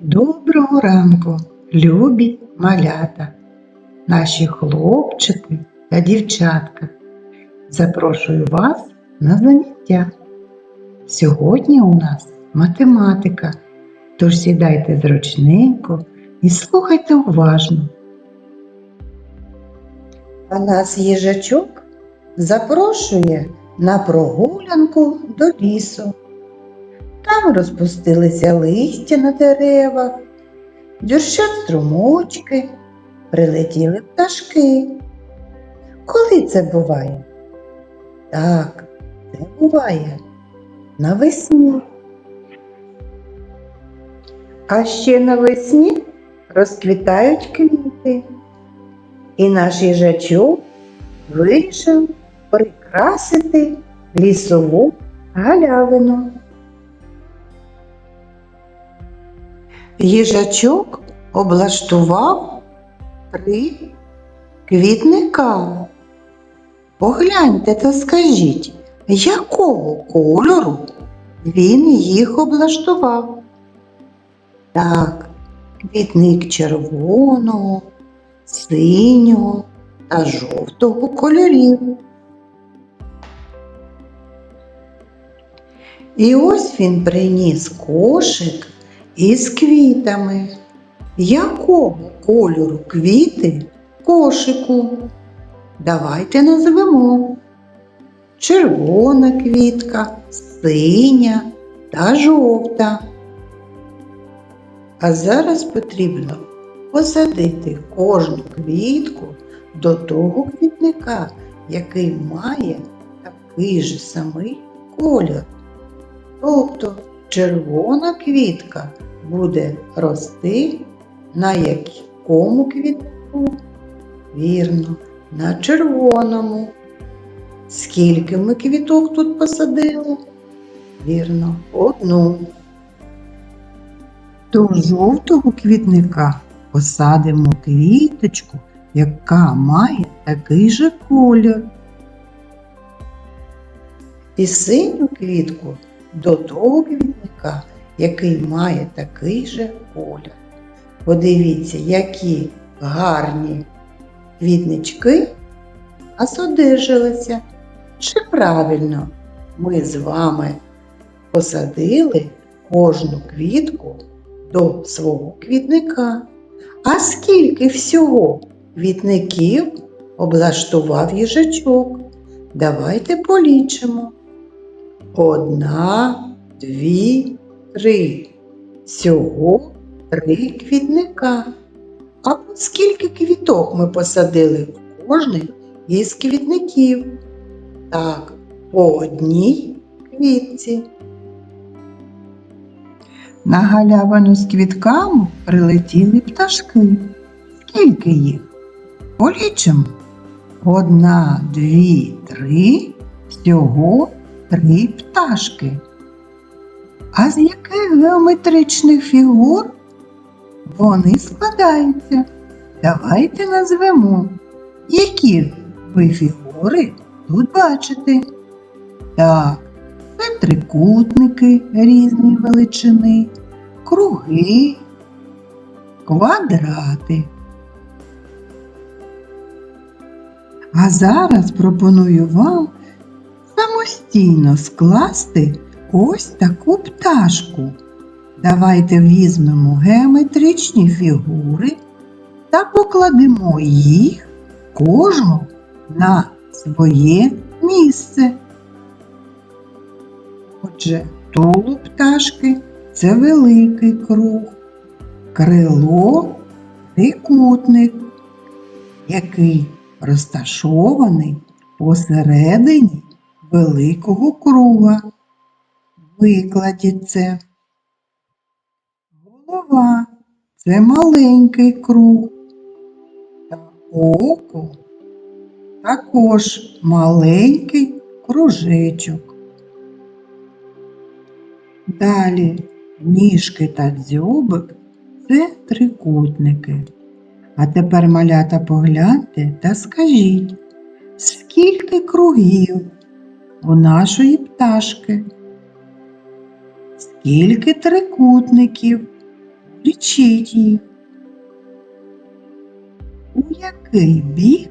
Доброго ранку, любі малята, наші хлопчики та дівчатка. Запрошую вас на заняття. Сьогодні у нас математика, тож сідайте зручненько і слухайте уважно. А нас їжачок запрошує на прогулянку до лісу. Там розпустилися листя на деревах, дзюрчать струмочки, прилетіли пташки. Коли це буває? Так, це буває навесні. А ще навесні розквітають квіти. І наш їжачок вирішив прикрасити лісову галявину. Їжачок облаштував три квітника. Погляньте та скажіть, якого кольору він їх облаштував? Так, квітник червоного, синього та жовтого кольорів. І ось він приніс кошик із квітами. Якого кольору квіти кошику? Давайте назвемо. Червона квітка, синя та жовта. А зараз потрібно посадити кожну квітку до того квітника, який має такий же самий колір. Тобто червона квітка буде рости на якому квітку? Вірно, на червоному. Скільки ми квіток тут посадили? Вірно, одну. До жовтого квітника посадимо квіточку, яка має такий же колір. І синю квітку до того квітника, який має такий же колір. Подивіться, які гарні квітнички осодижилися. Чи правильно ми з вами посадили кожну квітку до свого квітника? А скільки всього квітників облаштував їжачок? Давайте полічимо. Одна, дві, три. Всього три квітника. А скільки квіток ми посадили в кожний із квітників? Так, по одній квітці. На галявину з квітками прилетіли пташки. Скільки їх? Полічимо. Одна, дві, три. Всього три пташки. А з яких геометричних фігур вони складаються? Давайте назвемо, які ви фігури тут бачите. Так, це трикутники різної величини, круги, квадрати. А зараз пропоную вам самостійно скласти ось таку пташку. Давайте візьмемо геометричні фігури та покладемо їх кожну на своє місце. Отже, тулуб пташки це великий круг, крило трикутник, який розташований посередині великого круга. Викладіть це. Голова це маленький круг. Та око також маленький кружечок. Далі ніжки та дзьобик це трикутники. А тепер малята погляньте та скажіть, скільки кругів у нашої пташки? Скільки трикутників Лічіть їх. У який бік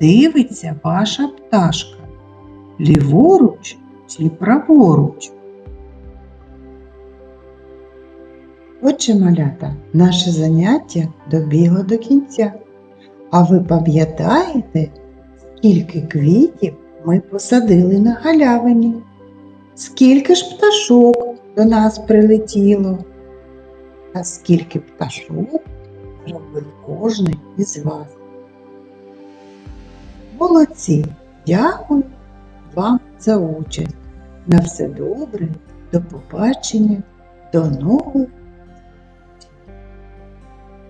дивиться ваша пташка? Ліворуч чи праворуч? Отже, малята, наше заняття добігло до кінця. А ви пам'ятаєте, скільки квітів ми посадили на галявині? Скільки ж пташок до нас прилетіло? А скільки пташок зробив кожний із вас? Молодці! Дякую вам за участь. На все добре, до побачення, до нових